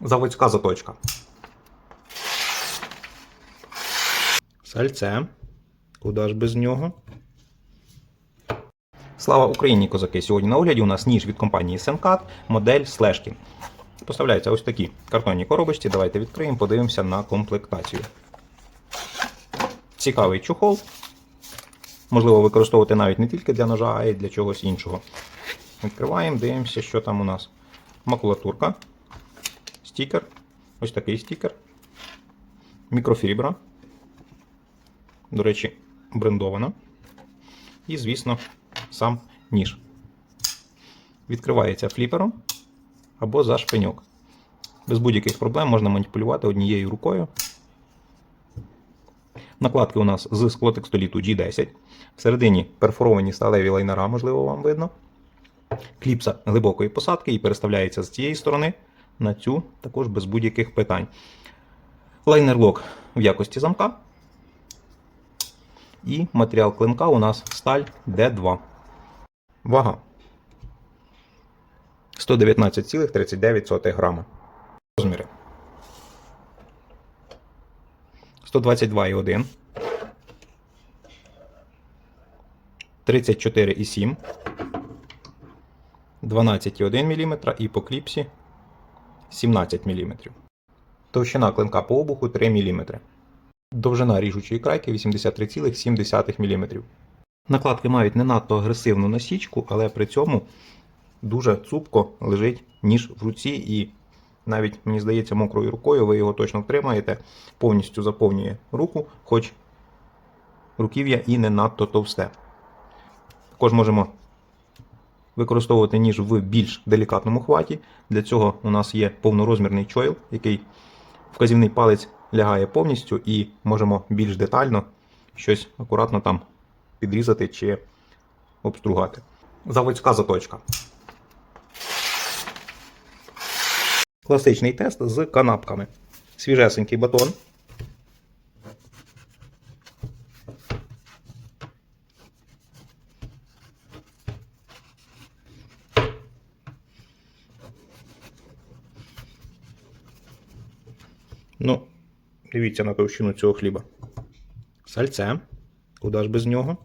Заводська заточка. Сальце. Куда ж без нього? Слава Україні, козаки! Сьогодні на огляді у нас ніж від компанії Senkat, модель Slashkin. Поставляються ось такі картонні коробочці. Давайте відкриємо, подивимося на комплектацію. Цікавий чухол. Можливо використовувати навіть не тільки для ножа, а й для чогось іншого. Відкриваємо, дивимося, що там у нас. Макулатурка, стікер, ось такий стікер, мікрофібра. До речі, брендована. І, звісно, сам ніж. Відкривається фліпером або за шпиньок. Без будь-яких проблем можна маніпулювати однією рукою. Накладки у нас з склотекстоліту G10. Всередині перфоровані сталеві лайнера, можливо, вам видно. Кліпса глибокої посадки і переставляється з цієї сторони на цю, також без будь-яких питань. Лайнер-лок в якості замка. І матеріал клинка у нас сталь D2. Вага 119,39 грама. Розміри 122,1 34,7 12,1 мм і по кліпсі 17 мм. Товщина клинка по обуху 3 мм. Довжина ріжучої крайки 83,7 мм. Накладки мають не надто агресивну насічку, але при цьому дуже цупко лежить ніж в руці, і навіть, мені здається, мокрою рукою ви його точно втримаєте, повністю заповнює руку, хоч руків'я і не надто товсте. Також можемо використовувати ніж в більш делікатному хваті. Для цього у нас є повнорозмірний чойл, який вказівний палець лягає повністю, і можемо більш детально щось акуратно там підрізати чи обстругати. Заводська заточка. Класичний тест з канапками. Свіжесенький батон. Ну, дивіться на товщину цього хліба. Сальце. Куди ж без нього?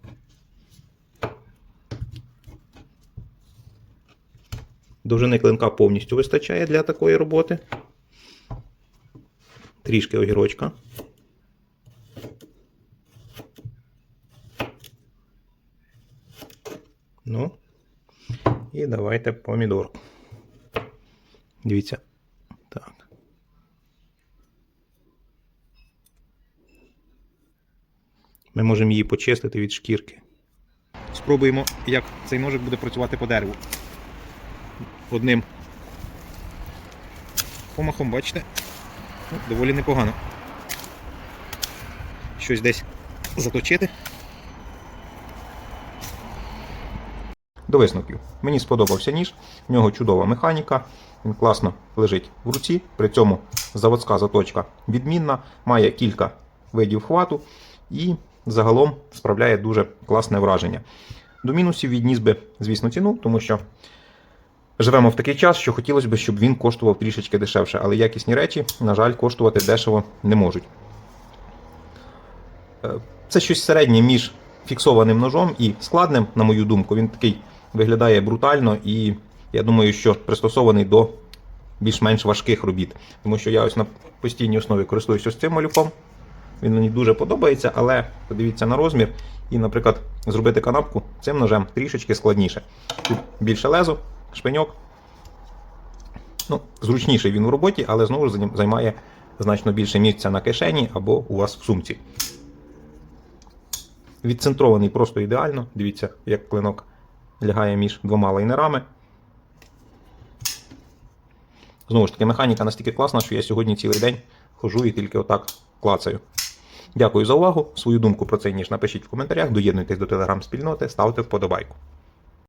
Довжини клинка повністю вистачає для такої роботи. Трішки огірочка. Ну, і давайте помідорку. Дивіться. Так. Ми можемо її почистити від шкірки. Спробуємо, як цей ножик буде працювати по дереву. Одним помахом, бачите? Ну, доволі непогано. Щось десь заточити. До висновків. Мені сподобався ніж, в нього чудова механіка, він класно лежить в руці, при цьому заводська заточка відмінна, має кілька видів хвату і загалом справляє дуже класне враження. До мінусів відніс би, звісно, ціну, тому що живемо в такий час, що хотілося б, щоб він коштував трішечки дешевше, але якісні речі, на жаль, коштувати дешево не можуть. Е, Це щось середнє між фіксованим ножом і складним, на мою думку. Він такий виглядає брутально і я думаю, що пристосований до більш-менш важких робіт. Тому що я ось на постійній основі користуюся ось цим малюком. Він мені дуже подобається, але подивіться на розмір. І, наприклад, зробити канапку цим ножем трішечки складніше. Тут більше лезо, шпиньок. Ну, зручніший він в роботі, але знову ж займає значно більше місця на кишені або у вас в сумці. Відцентрований просто ідеально. Дивіться, як клинок лягає між двома лайнерами. Знову ж таки, механіка настільки класна, що я сьогодні цілий день хожу і тільки отак клацаю. Дякую за увагу. Свою думку про цей ніж напишіть в коментарях, доєднуйтесь до телеграм-спільноти, ставте вподобайку.